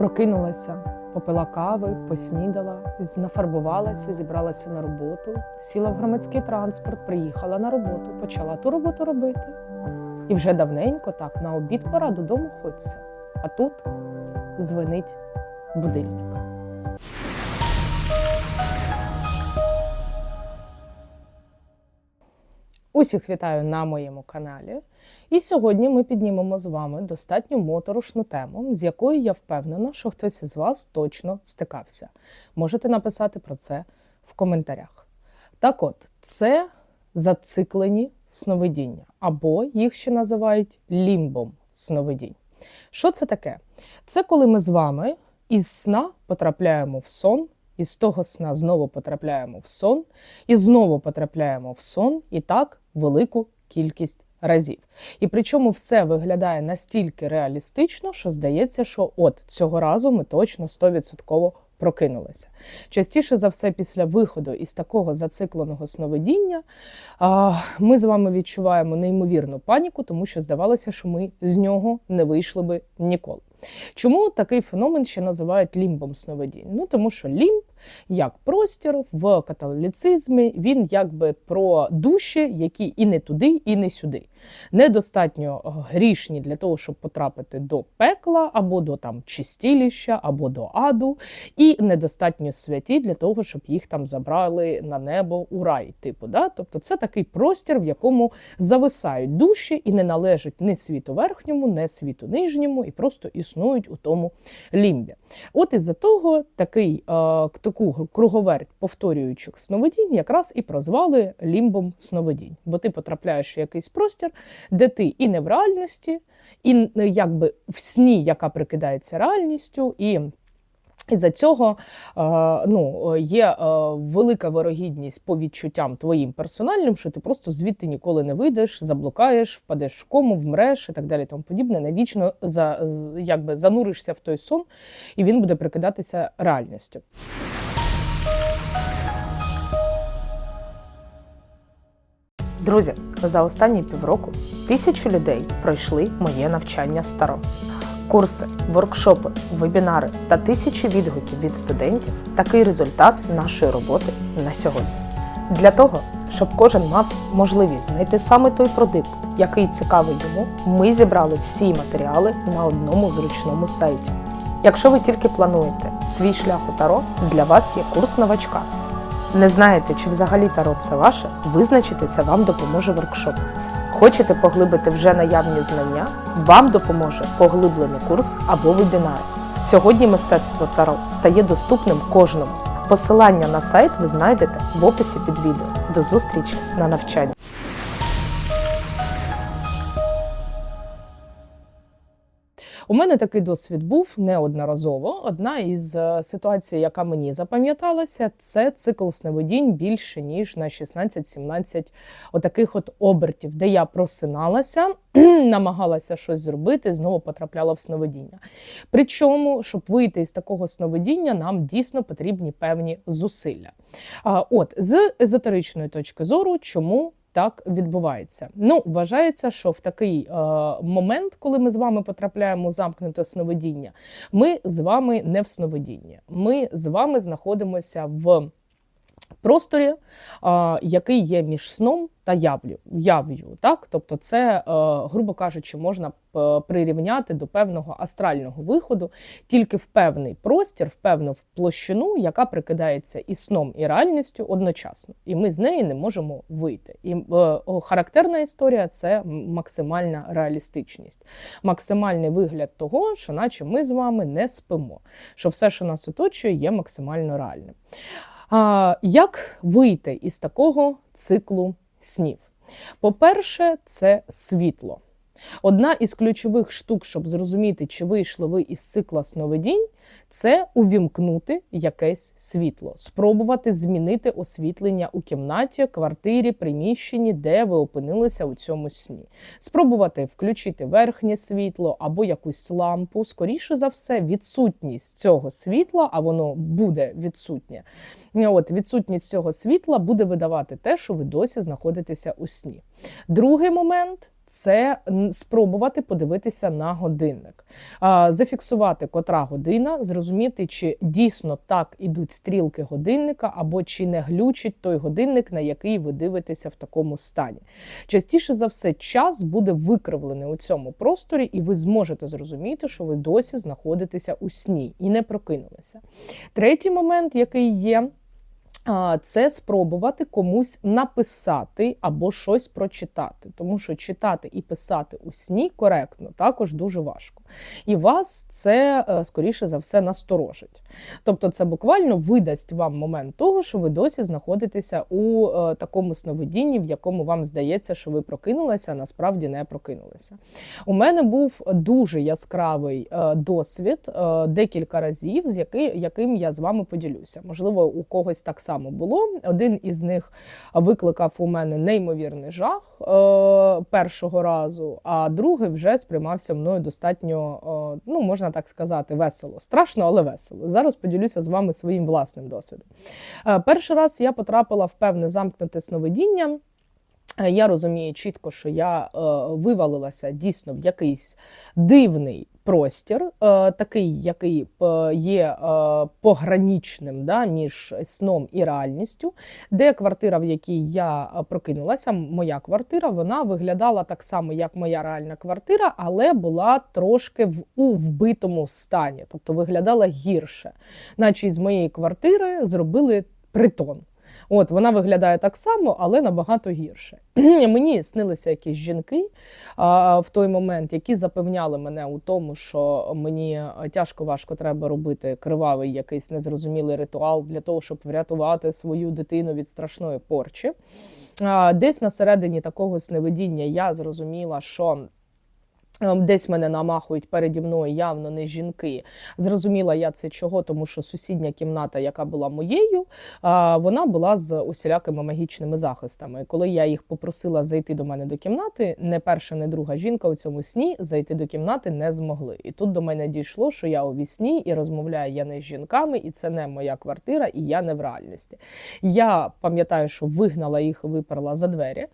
Прокинулася, попила кави, поснідала, нафарбувалася, зібралася на роботу, сіла в громадський транспорт, приїхала на роботу, почала ту роботу робити. І вже давненько так на обід пора додому ходиться. А тут дзвонить будильник. Усіх вітаю на моєму каналі. І сьогодні ми піднімемо з вами достатньо моторошну тему, з якою я впевнена, що хтось із вас точно стикався. Можете написати про це в коментарях. Так от, це зациклені сновидіння, або їх ще називають лімбом сновидінь. Що це таке? Це коли ми з вами із сна потрапляємо в сон, із того сна знову потрапляємо в сон, і знову потрапляємо в сон, і так велику кількість разів. І причому все виглядає настільки реалістично, що здається, що от цього разу ми точно 100% прокинулися. Частіше за все, після виходу із такого зацикленого сновидіння ми з вами відчуваємо неймовірну паніку, тому що здавалося, що ми з нього не вийшли би ніколи. Чому такий феномен ще називають лімбом сновидінь? Ну тому що лімб як простір в католіцизмі, він якби про душі, які і не туди, і не сюди. Недостатньо грішні для того, щоб потрапити до пекла, або до там чистіліща, або до аду, і недостатньо святі для того, щоб їх там забрали на небо у рай. Типу, да? Тобто це такий простір, в якому зависають душі і не належать ні світу верхньому, ні світу нижньому, і просто існують у тому лімбі. От із-за того такий е, таку круговерть повторюючих сновидінь якраз і прозвали лімбом сновидінь. Бо ти потрапляєш в якийсь простір, де ти і не в реальності, і якби в сні, яка прикидається реальністю, і і за цього ну, є велика вирогідність по відчуттям твоїм персональним, що ти просто звідти ніколи не вийдеш, заблукаєш, впадеш в кому, вмреш і так далі. Тому подібне. Навічно за, якби, зануришся в той сон, і він буде прикидатися реальністю. Друзі, за останні півроку тисячі людей пройшли моє навчання старо. Курси, воркшопи, вебінари та тисячі відгуків від студентів такий результат нашої роботи на сьогодні. Для того, щоб кожен мав можливість знайти саме той продукт, який цікавий йому, ми зібрали всі матеріали на одному зручному сайті. Якщо ви тільки плануєте свій шлях у таро, для вас є курс новачка. Не знаєте, чи взагалі таро це ваше, визначитися вам допоможе воркшоп. Хочете поглибити вже наявні знання? Вам допоможе поглиблений курс або вебінар. Сьогодні мистецтво Таро стає доступним кожному. Посилання на сайт ви знайдете в описі під відео. До зустрічі на навчанні. У мене такий досвід був неодноразово. Одна із е, ситуацій, яка мені запам'яталася, це цикл сновидінь більше ніж на 16-17 отаких от обертів, де я просиналася, намагалася щось зробити, знову потрапляла в сновидіння. Причому, щоб вийти із такого сновидіння, нам дійсно потрібні певні зусилля. От з езотеричної точки зору, чому так відбувається. Ну, вважається, що в такий е, момент, коли ми з вами потрапляємо у замкнуте сновидіння, ми з вами не в сновидінні. Ми з вами знаходимося в просторі, який є між сном та явлю, яв'ю. Так? Тобто, це, е, грубо кажучи, можна е, прирівняти до певного астрального виходу тільки в певний простір, в певну площину, яка прикидається і сном, і реальністю одночасно. І ми з неї не можемо вийти. І е, характерна історія це максимальна реалістичність, максимальний вигляд того, що наче ми з вами не спимо, що все, що нас оточує, є максимально реальним. Як вийти із такого циклу снів? По-перше, це світло. Одна із ключових штук, щоб зрозуміти, чи вийшли ви із цикла сновидінь, це увімкнути якесь світло, спробувати змінити освітлення у кімнаті, квартирі, приміщенні, де ви опинилися у цьому сні. Спробувати включити верхнє світло або якусь лампу. Скоріше за все, відсутність цього світла, а воно буде відсутнє. От Відсутність цього світла буде видавати те, що ви досі знаходитеся у сні. Другий момент це спробувати подивитися на годинник, зафіксувати котра година, зрозуміти, чи дійсно так ідуть стрілки годинника, або чи не глючить той годинник, на який ви дивитеся в такому стані. Частіше за все, час буде викривлений у цьому просторі, і ви зможете зрозуміти, що ви досі знаходитеся у сні і не прокинулися. Третій момент, який є. Це спробувати комусь написати або щось прочитати, тому що читати і писати у сні коректно також дуже важко. І вас це е, скоріше за все насторожить. Тобто, це буквально видасть вам момент того, що ви досі знаходитеся у е, такому сновидінні, в якому вам здається, що ви прокинулися, а насправді не прокинулися. У мене був дуже яскравий е, досвід декілька разів, з яким я з вами поділюся. Можливо, у когось так само було. Один із них викликав у мене неймовірний жах е, першого разу, а другий вже сприймався мною достатньо, е, ну можна так сказати, весело. Страшно, але весело. Зараз поділюся з вами своїм власним досвідом. Е, перший раз я потрапила в певне замкнуте сновидіння. Е, Я розумію чітко, що я е, вивалилася дійсно в якийсь дивний простір, е, такий, який е, є е, пограничним да, між сном і реальністю, де квартира, в якій я е, прокинулася, моя квартира, вона виглядала так само, як моя реальна квартира, але була трошки в у вбитому стані, тобто виглядала гірше, наче із моєї квартири зробили притон. От вона виглядає так само, але набагато гірше. Мені снилися якісь жінки а, в той момент, які запевняли мене у тому, що мені тяжко важко треба робити кривавий якийсь незрозумілий ритуал для того, щоб врятувати свою дитину від страшної порчі. А, десь на середині такого сневидіння я зрозуміла, що. Ем, Десь мене намахують переді мною явно не жінки. Зрозуміла я це чого, тому що сусідня кімната, яка була моєю, вона була з усілякими магічними захистами. Коли я їх попросила зайти до мене до кімнати, не перша, не друга жінка у цьому сні зайти до кімнати не змогли. І тут до мене дійшло, що я у вісні і розмовляю я не з жінками, і це не моя квартира, і я не в реальності. Я пам'ятаю, що вигнала їх виперла за двері,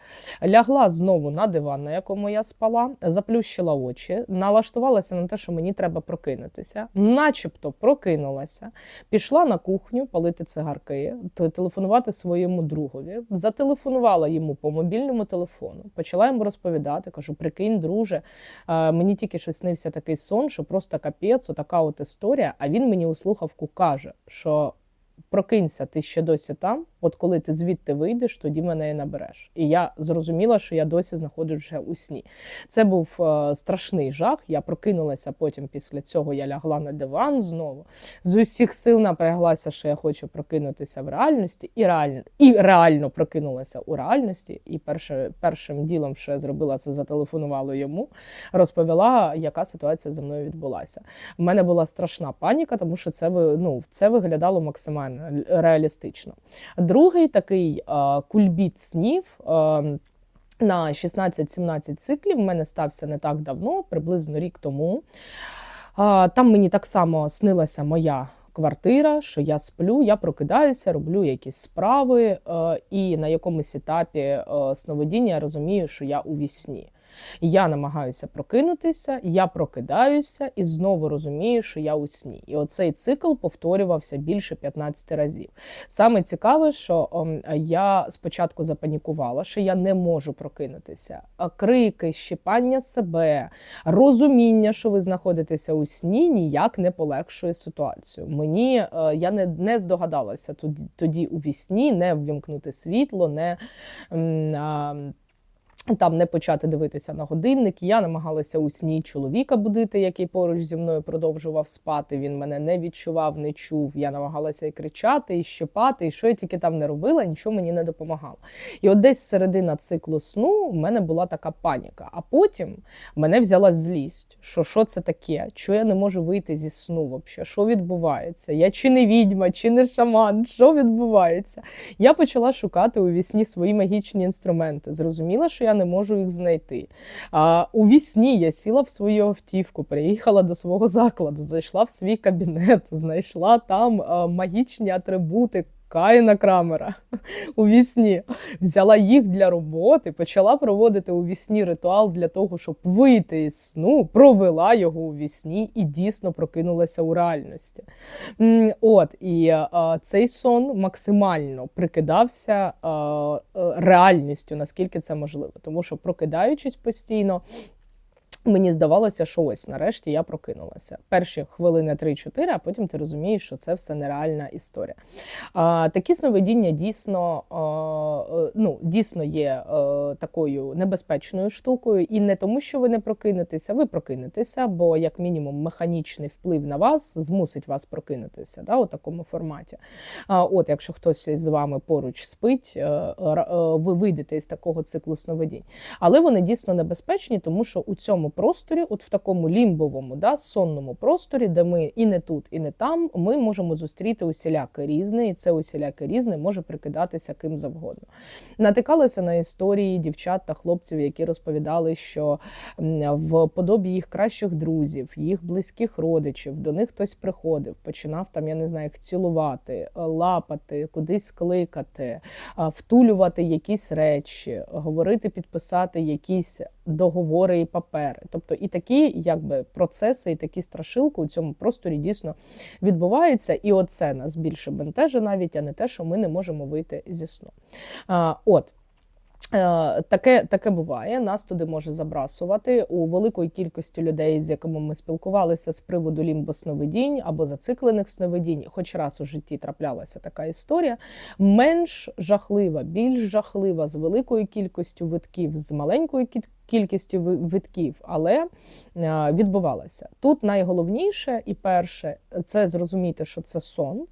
лягла знову на диван, на якому я спала, заплющила очі, налаштувалася на те, що мені треба прокинутися, начебто прокинулася, пішла на кухню палити цигарки, телефонувати своєму другові, зателефонувала йому по мобільному телефону, почала йому розповідати, кажу: прикинь, друже, е, мені тільки що снився такий сон, що просто капець, така от історія. А він мені у слухавку каже, що. Прокинься, ти ще досі там. От коли ти звідти вийдеш, тоді мене і набереш. І я зрозуміла, що я досі знаходжусь вже у сні. Це був е, страшний жах. Я прокинулася потім. Після цього я лягла на диван знову. З усіх сил напряглася, що я хочу прокинутися в реальності, і реально і реально прокинулася у реальності. І перше, першим ділом, що я зробила, це зателефонувала йому, розповіла, яка ситуація зі мною відбулася. У мене була страшна паніка, тому що це ну, це виглядало максимально реалістично. Другий такий е, кульбіт снів. Е, на 16-17 циклів в мене стався не так давно, приблизно рік тому. Там мені так само снилася моя квартира, що я сплю, я прокидаюся, роблю якісь справи, е, і на якомусь етапі е, сновидіння я розумію, що я у вісні. Я намагаюся прокинутися, я прокидаюся і знову розумію, що я у сні. І оцей цикл повторювався більше 15 разів. Саме цікаве, що ем, я спочатку запанікувала, що я не можу прокинутися. Крики, щипання себе, розуміння, що ви знаходитеся у сні, ніяк не полегшує ситуацію. Мені е, я не, не здогадалася тоді, тоді у вісні не ввімкнути світло, не. Там не почати дивитися на годинник. Я намагалася у сні чоловіка будити, який поруч зі мною продовжував спати. Він мене не відчував, не чув. Я намагалася і кричати, і щипати, і що я тільки там не робила, нічого мені не допомагало. І от десь середина циклу сну в мене була така паніка. А потім мене взяла злість, що що це таке, що я не можу вийти зі сну взагалі, що відбувається? Я чи не відьма, чи не шаман, що відбувається? Я почала шукати у вісні свої магічні інструменти. Зрозуміла, що я не можу їх знайти. А, у вісні я сіла в свою автівку, приїхала до свого закладу, зайшла в свій кабінет, знайшла там магічні атрибути. Каїна Крамера у вісні, взяла їх для роботи, почала проводити у вісні ритуал для того, щоб вийти із сну, провела його у вісні і дійсно прокинулася у реальності. От і е, цей сон максимально прикидався е, е, реальністю, наскільки це можливо, тому що прокидаючись постійно. Мені здавалося, що ось нарешті я прокинулася. Перші хвилини 3-4, а потім ти розумієш, що це все нереальна історія. А, такі сновидіння дійсно, а, е, ну, дійсно є е, такою небезпечною штукою, і не тому, що ви не прокинетеся, ви прокинетеся, бо як мінімум механічний вплив на вас змусить вас прокинутися да, у такому форматі. А, от, якщо хтось з вами поруч спить, е, ви вийдете із такого циклу сновидінь. Але вони дійсно небезпечні, тому що у цьому просторі, от в такому лімбовому, да, сонному просторі, де ми і не тут, і не там, ми можемо зустріти усіляке різне, і це усіляке різне може прикидатися ким завгодно. Натикалася на історії дівчат та хлопців, які розповідали, що в подобі їх кращих друзів, їх близьких родичів, до них хтось приходив, починав там, я не знаю, їх цілувати, лапати, кудись кликати, втулювати якісь речі, говорити, підписати якісь договори і папери. Тобто і такі якби процеси, і такі страшилки у цьому просторі дійсно відбуваються. І оце нас більше бентеже навіть, а не те, що ми не можемо вийти зі сну. А, от. Е, Таке, таке буває, нас туди може забрасувати у великої кількості людей, з якими ми спілкувалися з приводу лімбосновидінь або зациклених сновидінь. Хоч раз у житті траплялася така історія. Менш жахлива, більш жахлива з великою кількістю витків, з маленькою кількістю витків, але е, відбувалася. Тут найголовніше і перше це зрозуміти, що це сон.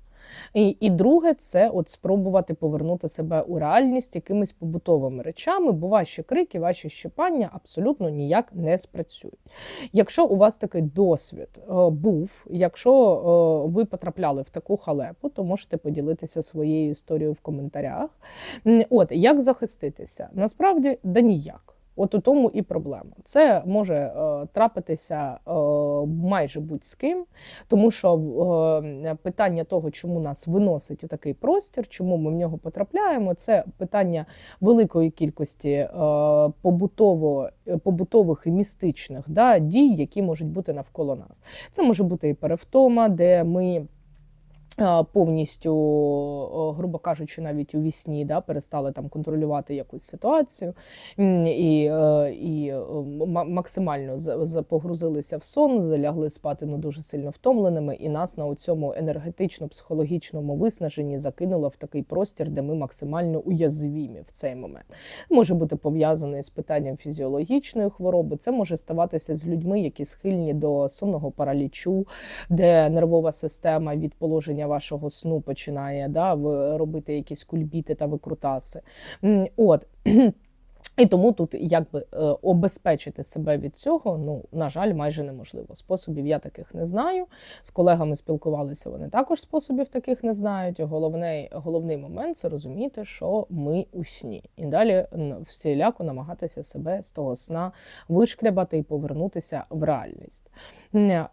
І, і друге, це от спробувати повернути себе у реальність якимись побутовими речами, бо ваші крики, ваші щипання абсолютно ніяк не спрацюють. Якщо у вас такий досвід е, був, якщо е, ви потрапляли в таку халепу, то можете поділитися своєю історією в коментарях. От як захиститися? Насправді да ніяк. От у тому і проблема. Це може е, трапитися е, майже будь-з ким, тому що е, питання того, чому нас виносить у такий простір, чому ми в нього потрапляємо, це питання великої кількості е, побутово, побутових і містичних да, дій, які можуть бути навколо нас. Це може бути і перевтома, де ми. Е, Повністю, грубо кажучи, навіть у вісні да, перестали там контролювати якусь ситуацію і, е, і е, максимально з- з- погрузилися в сон, залягли спати ну, дуже сильно втомленими, і нас на цьому енергетично-психологічному виснаженні закинуло в такий простір, де ми максимально уязвімі в цей момент. Може бути пов'язаний з питанням фізіологічної хвороби. Це може ставатися з людьми, які схильні до сонного паралічу, де нервова система від положення вашого сну починає да, робити якісь кульбіти та викрутаси. От. І тому тут якби е, обезпечити себе від цього, ну на жаль, майже неможливо. Способів я таких не знаю. З колегами спілкувалися, вони також способів таких не знають. Головний, головний момент це розуміти, що ми у сні, і далі всіляко намагатися себе з того сна вишкрябати і повернутися в реальність.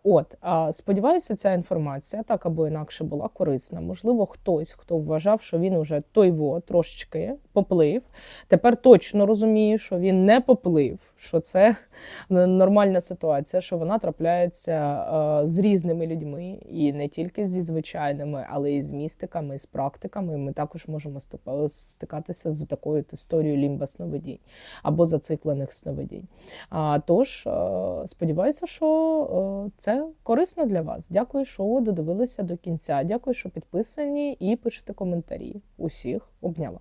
От сподіваюся, ця інформація так або інакше була корисна. Можливо, хтось, хто вважав, що він уже той во трошечки поплив. Тепер точно розуміє, що він не поплив, що це нормальна ситуація, що вона трапляється е, з різними людьми, і не тільки зі звичайними, але і з містиками, і з практиками. Ми також можемо стикатися з такою історією лімба сновидінь або зациклених сновидінь. А, тож е, сподіваюся, що е, це корисно для вас. Дякую, що додивилися до кінця. Дякую, що підписані і пишете коментарі. Усіх обняла.